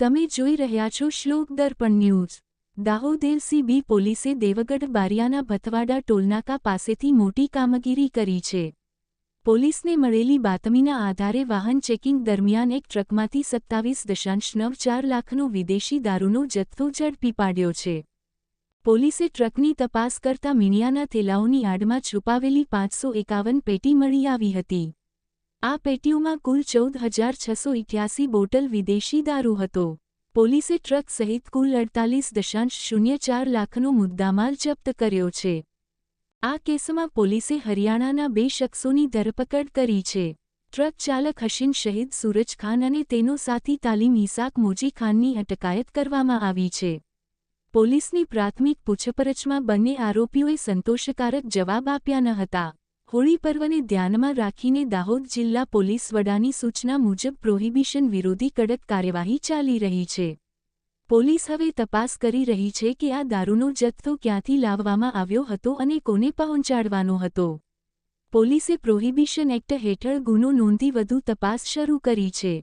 તમે જોઈ રહ્યા છો શ્લોક દર્પણ ન્યૂઝ. દાહોદ એલસીબી પોલીસે દેવગઢ બારિયાના ભથવાડા ટોલનાકા પાસેથી મોટી કામગીરી કરી છે. પોલીસને મળેલી બાતમીના આધારે વાહન ચેકિંગ દરમિયાન એક ટ્રકમાંથી સત્તાવીસ દશાંશ નવ ચાર લાખનો વિદેશી દારૂનો જથ્થો ઝડપી પાડ્યો છે. પોલીસે ટ્રકની તપાસ કરતા મીણિયાના થેલાઓની આડમાં છુપાવેલી પાંચસો એકાવન પેટી મળી આવી હતી. આ પેટીઓમાં કુલ ચૌદ હજાર છસો ઇઠ્યાસી બોટલ વિદેશી દારૂ હતો. પોલીસે ટ્રક સહિત કુલ અડતાલીસ દશાંશ શૂન્ય ચાર લાખનો મુદ્દામાલ જપ્ત કર્યો છે. આ કેસમાં પોલીસે હરિયાણાના બે શખ્સોની ધરપકડ કરી છે. ટ્રક ચાલક હશીન શહીદ સૂરજ ખાન અને તેનો સાથી તાલીમ ઇસાક મોજી ખાનની અટકાયત કરવામાં આવી છે. પોલીસની પ્રાથમિક પૂછપરછમાં બંને આરોપીઓએ સંતોષકારક જવાબ આપ્યા ન હતા. હોળી પર્વને ધ્યાનમાં રાખીને દાહોદ જિલ્લા પોલીસ વડાની સૂચના મુજબ પ્રોહિબિશન વિરોધી કડક કાર્યવાહી ચાલી રહી છે. પોલીસ હવે તપાસ કરી રહી છે કે આ દારૂનો જથ્થો ક્યાંથી લાવવામાં આવ્યો હતો અને કોને પહોંચાડવાનો હતો. પોલીસે પ્રોહિબિશન એક્ટ હેઠળ ગુનો નોંધી વધુ તપાસ શરૂ કરી છે.